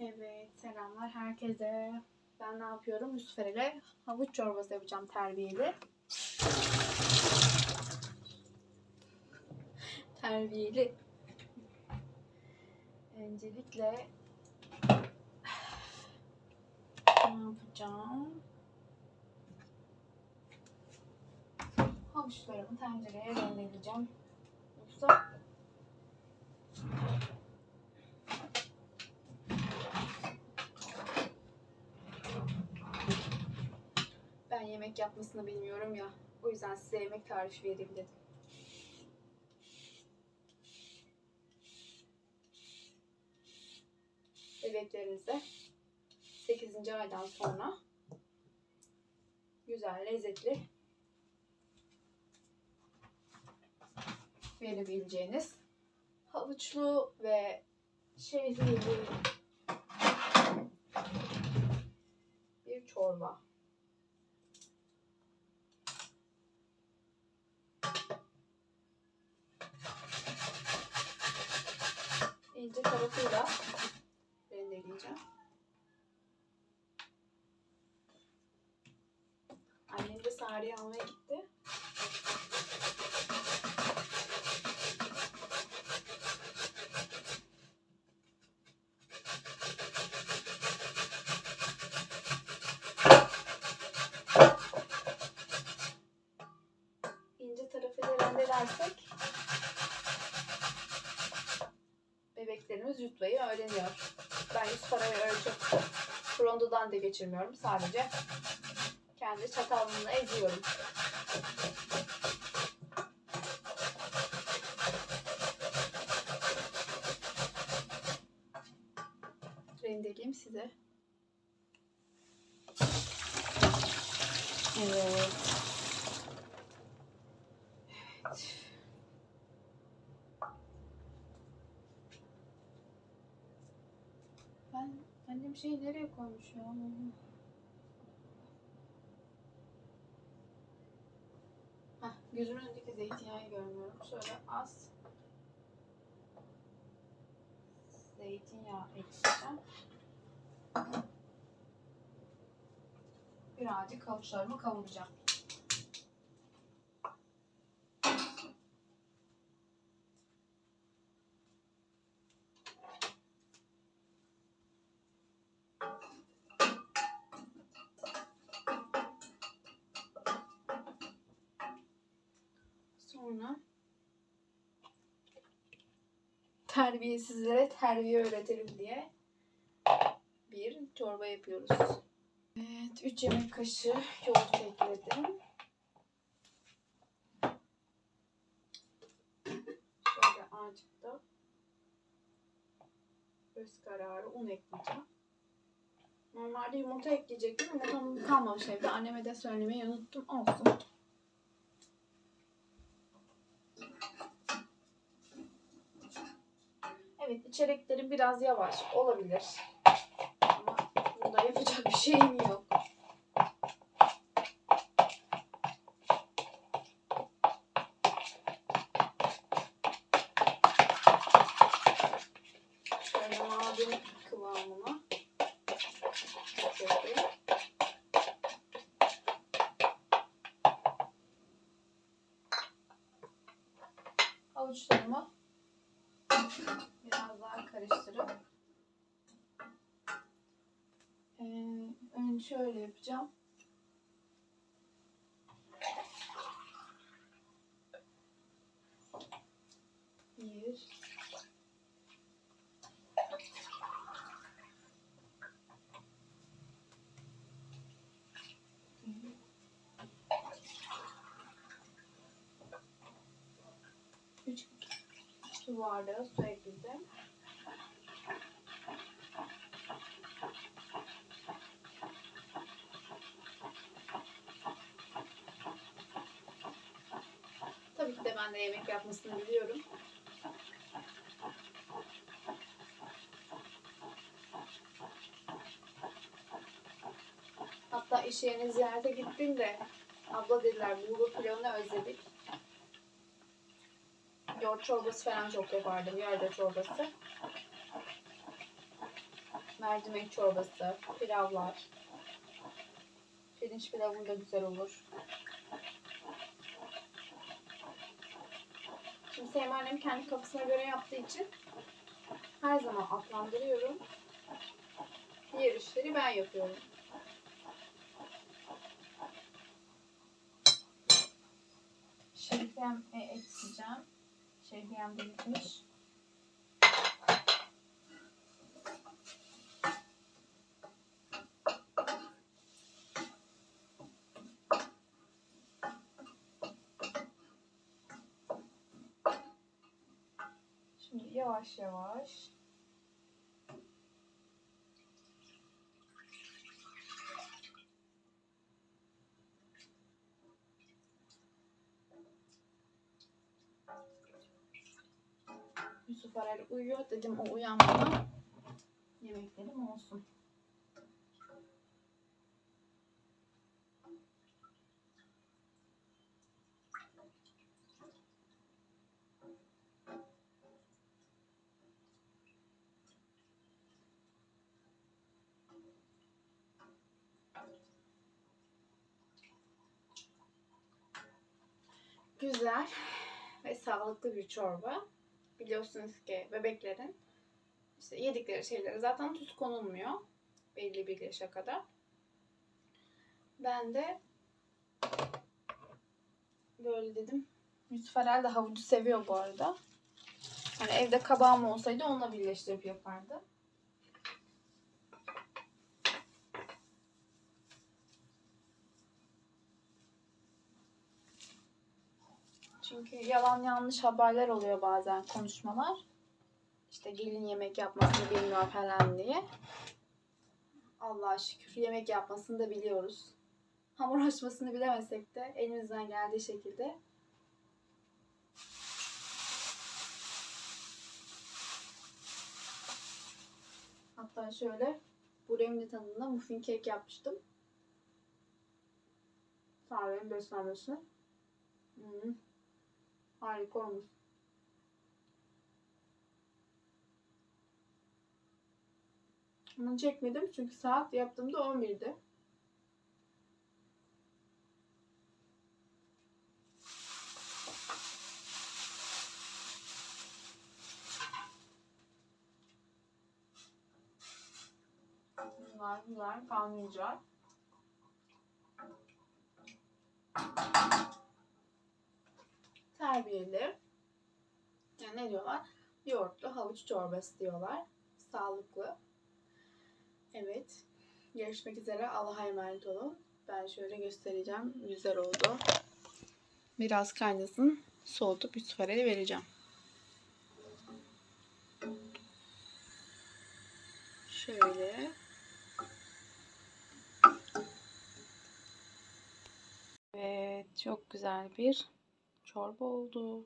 Evet, selamlar herkese. Ben ne yapıyorum? Yusuf ile havuç çorbası yapacağım terbiyeli. terbiyeli. Öncelikle ne yapacağım? Havuçlarımı tencereye rendeleyeceğim. Yoksa yemek yapmasını bilmiyorum ya. O yüzden size yemek tarifi vereyim dedim. Bebeklerinize 8. aydan sonra güzel, lezzetli verebileceğiniz havuçlu ve şehriyeli bir çorba. İnce tarafıyla rendeleyeceğim. Annem de Sare'yi almaya gitti. İnce tarafıyla rendelersek bebeklerimiz yutmayı öğreniyor. Ben yüz parayı çok rondodan da geçirmiyorum. Sadece kendi çatalımla eziyorum. Rendeleyeyim size. Evet. Ben annem şeyi nereye koymuş ya? Hah, gözümün önündeki zeytinyağı görmüyorum. Şöyle az zeytinyağı ekleyeceğim. Birazcık havuçlarımı kavuracağım. Sonra terbiyesizlere terbiye öğretelim diye bir çorba yapıyoruz. Evet, 3 yemek kaşığı yoğurt ekledim. Şöyle azıcık da göz kararı un ekleyeceğim. Normalde yumurta ekleyecektim. Yumurtam kalmamış evde. Anneme de söylemeyi unuttum. Olsun. Evet içerikleri biraz yavaş olabilir. Ama bunda yapacak bir şeyim yok. Şöyle mavi kıvamına biraz daha karıştırıp ee, önce şöyle yapacağım. Bir su bardağı su. Tabii ki de ben de yemek yapmasını biliyorum. Hatta iş yerine ziyarete gittim de abla dediler bulgur pilavını özledik. Yoğurt çorbası falan çok yapardım. Yerde çorbası. mercimek çorbası, pilavlar. Pirinç pilavı da güzel olur. Şimdi Sevim annem kendi kafasına göre yaptığı için her zaman adlandırıyorum. Diğer işleri ben yapıyorum. Şehriyem e, ekleyeceğim. Şehriyem bitmiş. Şimdi yavaş yavaş Yusuf Aral uyuyor. Dedim o uyanmadan yemeklerim olsun. Güzel ve sağlıklı bir çorba. Biliyorsunuz ki bebeklerin işte yedikleri şeylere zaten tuz konulmuyor belli bir yaşa kadar. Ben de böyle dedim. Yusuf Arel de havucu seviyor bu arada. Hani evde kabağım olsaydı onunla birleştirip yapardı. Çünkü yalan yanlış haberler oluyor bazen konuşmalar. İşte gelin yemek yapmasını bilmiyor falan diye. Allah'a şükür yemek yapmasını da biliyoruz. Hamur açmasını bilemesek de elimizden geldiği şekilde Hatta şöyle bu remli tadında muffin kek yapmıştım. Farenin beslenmesine. Hmm. Harika olmuş. Bunu çekmedim çünkü saat yaptığımda 11'di. Bunlar güzel kaynayacak. Terbiyeli. Yani ne diyorlar? Yoğurtlu havuç çorbası diyorlar. Sağlıklı. Evet. Görüşmek üzere. Allah'a emanet olun. Ben şöyle göstereceğim. Güzel oldu. Biraz kaynasın. Soğutup Yusuf Arel'e vereceğim. Şöyle. Evet. Çok güzel bir çorba oldu.